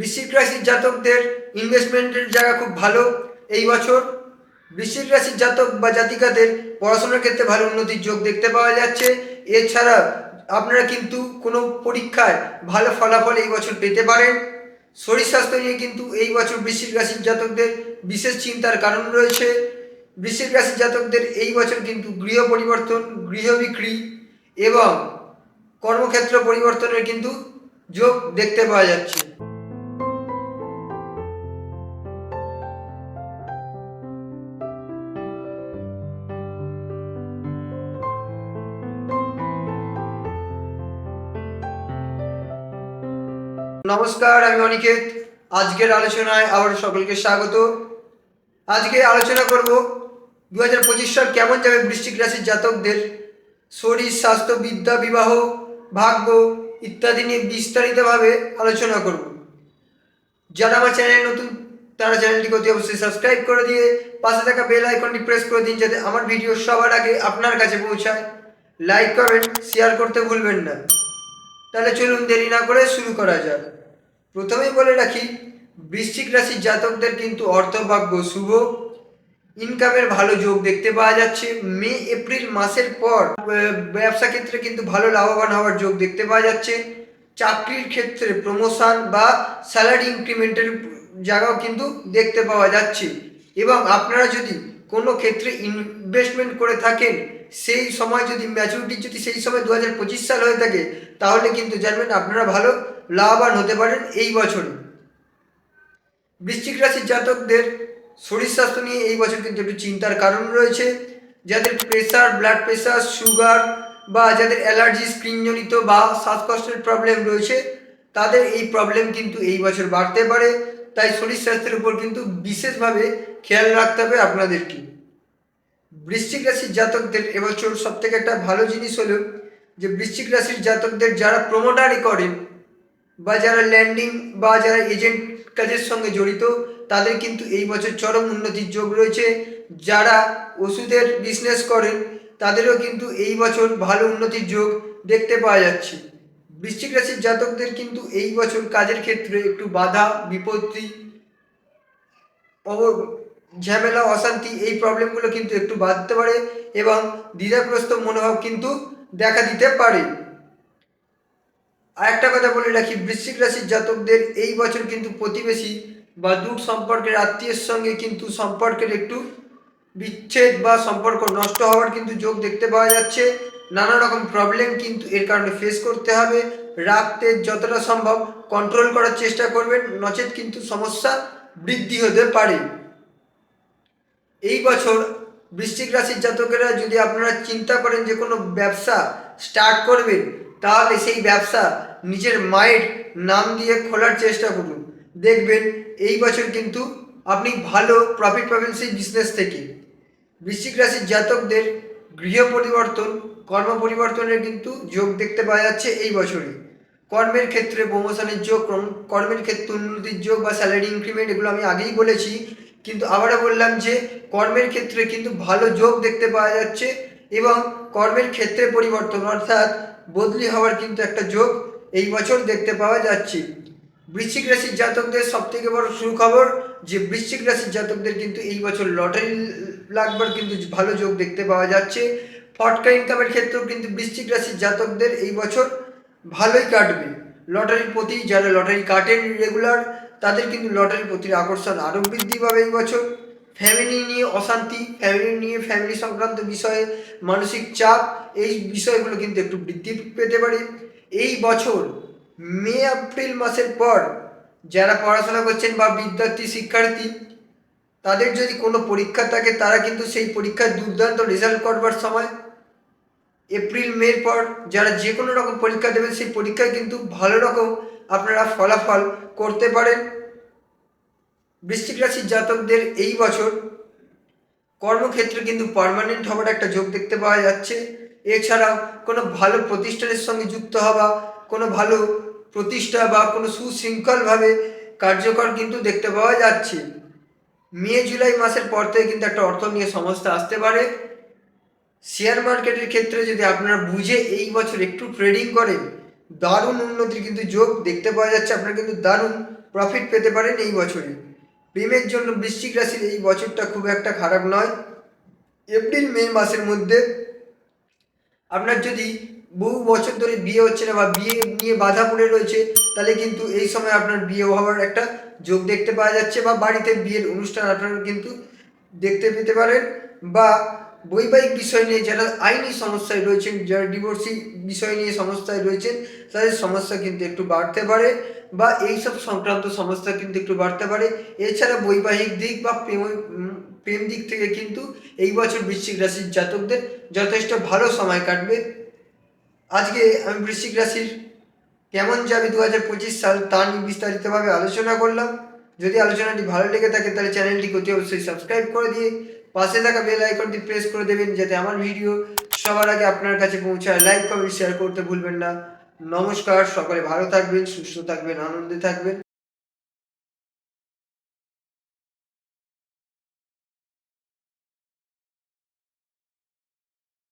বৃশ্চিক রাশির জাতকদের ইনভেস্টমেন্টের জায়গা খুব ভালো এই বছর। বৃশ্চিক রাশির জাতক বা জাতিকাদের পড়াশোনার ক্ষেত্রে ভালো উন্নতির যোগ দেখতে পাওয়া যাচ্ছে। এছাড়া আপনারা কিন্তু কোনো পরীক্ষায় ভালো ফলাফল এই বছর পেতে পারেন। শরীর স্বাস্থ্য নিয়ে কিন্তু এই বছর বৃশ্চিক রাশির জাতকদের বিশেষ চিন্তার কারণ রয়েছে। বৃশ্চিক রাশির জাতকদের এই বছর কিন্তু গৃহ পরিবর্তন, গৃহ বিক্রি এবং কর্মক্ষেত্র পরিবর্তনের কিন্তু যোগ দেখতে পাওয়া যাচ্ছে। নমস্কার, আমি অনিকেত। আজকের আলোচনায় আবার সকলকে স্বাগত। আজকে আলোচনা করব দু হাজার পঁচিশ সাল কেমন যাবে বৃশ্চিক রাশির জাতকদের? শরীর, স্বাস্থ্য, বিদ্যা, বিবাহ, ভাগ্য ইত্যাদি নিয়ে বিস্তারিতভাবে আলোচনা করব। যারা আমার চ্যানেল নতুন, তারা চ্যানেলটিকে অতি অবশ্যই সাবস্ক্রাইব করে দিয়ে পাশে থাকা বেল আইকনটি প্রেস করে দিন যাতে আমার ভিডিও সবার আগে আপনার কাছে পৌঁছায়। লাইক, কমেন্ট, শেয়ার করতে ভুলবেন না। তাহলে চলুন দেরি না করে শুরু করা যাক। প্রথমেই বলে রাখি, বৃশ্চিক রাশির জাতকদের কিন্তু অর্থভাগ্য শুভ। ইনকামের ভালো যোগ দেখতে পাওয়া যাচ্ছে। মে, এপ্রিল মাসের পর ব্যবসা ক্ষেত্রে কিন্তু ভালো লাভবান হওয়ার যোগ দেখতে পাওয়া যাচ্ছে। চাকরির ক্ষেত্রে প্রমোশন বা স্যালারি ইনক্রিমেন্টের জায়গাও কিন্তু দেখতে পাওয়া যাচ্ছে। এবং আপনারা যদি কোনো ক্ষেত্রে ইনভেস্টমেন্ট করে থাকেন, সেই সময় যদি ম্যাচুরিটি যদি সেই সময় দু হাজার পঁচিশ সাল হয়ে থাকে, তাহলে কিন্তু জানবেন আপনারা ভালো লাভবান হতে পারেন এই বছর। বৃশ্চিক রাশির জাতকদের শরীর স্বাস্থ্য নিয়ে এই বছর কিন্তু একটু চিন্তার কারণ রয়েছে। যাদের প্রেশার ব্লাড প্রেশার সুগার বা যাদের অ্যালার্জি স্ক্রিনজনিত বা শ্বাসকষ্টের প্রবলেম রয়েছে, তাদের এই প্রবলেম কিন্তু এই বছর বাড়তে পারে। তাই শরীর স্বাস্থ্যের উপর কিন্তু বিশেষভাবে খেয়াল রাখতে হবে আপনাদেরকে। বৃশ্চিক রাশির জাতকদের এবছর সব থেকে একটা ভালো জিনিস হলো যে, বৃশ্চিক রাশির জাতকদের যারা প্রমোটারি করেন বা যারা ল্যান্ডিং বা যারা এজেন্ট কাজের সঙ্গে জড়িত, তাদের কিন্তু এই বছর চরম উন্নতির যোগ রয়েছে। যারা ওষুধের বিজনেস করেন, তাদেরও কিন্তু এই বছর ভালো উন্নতির যোগ দেখতে পাওয়া যাচ্ছে। বৃশ্চিক রাশির জাতকদের কিন্তু এই বছর কাজের ক্ষেত্রে একটু বাধা, বিপত্তি ঝামেলা, অশান্তি এই প্রবলেমগুলো কিন্তু একটু বাড়তে পারে এবং দ্বিধাগ্রস্ত মনোভাব কিন্তু দেখা দিতে পারে। আর একটা কথা বলে রাখি, বৃশ্চিক রাশির জাতকদের এই বছর কিন্তু প্রতিবেশী বা দূর সম্পর্কের আত্মীয়ের সঙ্গে কিন্তু সম্পর্কের একটু বিচ্ছেদ বা সম্পর্ক নষ্ট হওয়ার কিন্তু যোগ দেখতে পাওয়া যাচ্ছে। নানা রকম প্রবলেম কিন্তু এর কারণে ফেস করতে হবে। রাখতে যতটা সম্ভব কন্ট্রোল করার চেষ্টা করবেন, নচেত কিন্তু সমস্যা বৃদ্ধি হতে পারে। এই বছর বৃশ্চিক রাশির জাতকেরা যদি আপনারা চিন্তা করেন যে কোনো ব্যবসা স্টার্ট করবেন তাহলে সেই ব্যবসা নিজের মায়ের নাম দিয়ে খোলার চেষ্টা করুন। দেখবেন এই বছর কিন্তু আপনি ভালো প্রফিট পাবেন সেই বিজনেস থেকে। বৃশ্চিক রাশির জাতকদের গৃহ পরিবর্তন, কর্ম পরিবর্তনের কিন্তু যোগ দেখতে পাওয়া যাচ্ছে এই বছরে। কর্মের ক্ষেত্রে প্রমোশনের যোগ কর্মের ক্ষেত্রে উন্নতির যোগ বা স্যালারি ইনক্রিমেন্ট এগুলো আমি আগেই বলেছি। কিন্তু আবারও বললাম যে কর্মের ক্ষেত্রে কিন্তু ভালো যোগ দেখতে পাওয়া যাচ্ছে এবং কর্মের ক্ষেত্রে পরিবর্তন, অর্থাৎ বদলি হওয়ার কিন্তু একটা যোগ এই বছর দেখতে পাওয়া যাচ্ছে। বৃশ্চিক রাশির জাতকদের সব থেকে বড় সুখবর যে বৃশ্চিক রাশির জাতকদের কিন্তু এই বছর লটারি লাগবার কিন্তু ভালো যোগ দেখতে পাওয়া যাচ্ছে। ফটকা ইনকামের ক্ষেত্রেও কিন্তু বৃশ্চিক রাশির জাতকদের এই বছর ভালোই কাটবে। লটারির প্রতি যারা লটারি কাটেন রেগুলার তাদের কিন্তু লটারির প্রতি আকর্ষণ আরও বৃদ্ধি পাবে এই বছর। ফ্যামিলি নিয়ে অশান্তি, ফ্যামিলি নিয়ে ফ্যামিলি সংক্রান্ত বিষয়ে মানসিক চাপ, এই বিষয়গুলো কিন্তু একটু বৃদ্ধি পেতে পারে। এই বছর, মে, এপ্রিল মাসের পর যারা পড়াশোনা করছেন বা বিদ্যার্থী, শিক্ষার্থী, তাদের যদি কোনো পরীক্ষা থাকে, তারা কিন্তু সেই পরীক্ষায় দুর্দান্ত রেজাল্ট করবার সময়। এপ্রিল মের পর যারা যে কোনো রকম পরীক্ষা দেবেন, সেই পরীক্ষায় কিন্তু ভালো রকম আপনারা ফলাফল করতে পারেন। বৃশ্চিক রাশির জাতকদের এই বছর কর্মক্ষেত্রে কিন্তু পার্মানেন্ট হওয়ার একটা যোগ দেখতে পাওয়া যাচ্ছে। এছাড়াও কোনো ভালো প্রতিষ্ঠানের সঙ্গে যুক্ত হওয়া, কোনো ভালো প্রতিষ্ঠা বা কোনো সুশৃঙ্খলভাবে কার্যকর কিন্তু দেখতে পাওয়া যাচ্ছে। মে, জুলাই মাসের পর থেকে কিন্তু একটা অর্থ নিয়ে সমস্যা আসতে পারে। শেয়ার মার্কেটের ক্ষেত্রে যদি আপনারা বুঝে এই বছর একটু ট্রেডিং করেন, দারুণ উন্নতির কিন্তু যোগ দেখতে পাওয়া যাচ্ছে। আপনারা কিন্তু দারুণ প্রফিট পেতে পারেন এই বছরে। প্রেমের জন্য বৃশ্চিক রাশির এই বছরটা খুব একটা খারাপ নয়। এপ্রিল, মে মাসের মধ্যে আপনার যদি বহু বছর ধরে বিয়ে হচ্ছে না বা বিয়ে নিয়ে বাধা পড়ে রয়েছে, তাহলে কিন্তু এই সময় আপনার বিয়ে হওয়ার একটা যোগ দেখতে পাওয়া যাচ্ছে বা বাড়িতে বিয়ের অনুষ্ঠান আপনারা কিন্তু দেখতে পেতে পারেন। বা বৈবাহিক বিষয় নিয়ে যারা আইনি সমস্যায় রয়েছেন, যারা ডিভোর্সি বিষয় নিয়ে সমস্যায় রয়েছেন, তাদের সমস্যা কিন্তু একটু বাড়তে পারে। বা এইসব সংক্রান্ত সমস্যা কিন্তু একটু বাড়তে পারে। এছাড়া বৈবাহিক দিক বা প্রেম প্রেম দিক থেকে কিন্তু এই বছর বৃশ্চিক রাশির জাতকদের যথেষ্ট ভালো সময় কাটবে। আজকে আমি বৃশ্চিক রাশির কেমন যাবে দু হাজার পঁচিশ সাল তা নিয়ে বিস্তারিতভাবে আলোচনা করলাম। যদি আলোচনাটি ভালো লেগে থাকে তাহলে চ্যানেলটিকে অতি অবশ্যই সাবস্ক্রাইব করে দিয়ে পাশে থাকা বেল আইকনটি প্রেস করে দেবেন যাতে আমার ভিডিও সবার আগে আপনার কাছে পৌঁছায়। লাইক, কমেন্ট শেয়ার করতে ভুলবেন না। নমস্কার সকলে ভালো থাকবেন সুস্থ থাকবেন আনন্দে থাকবেন।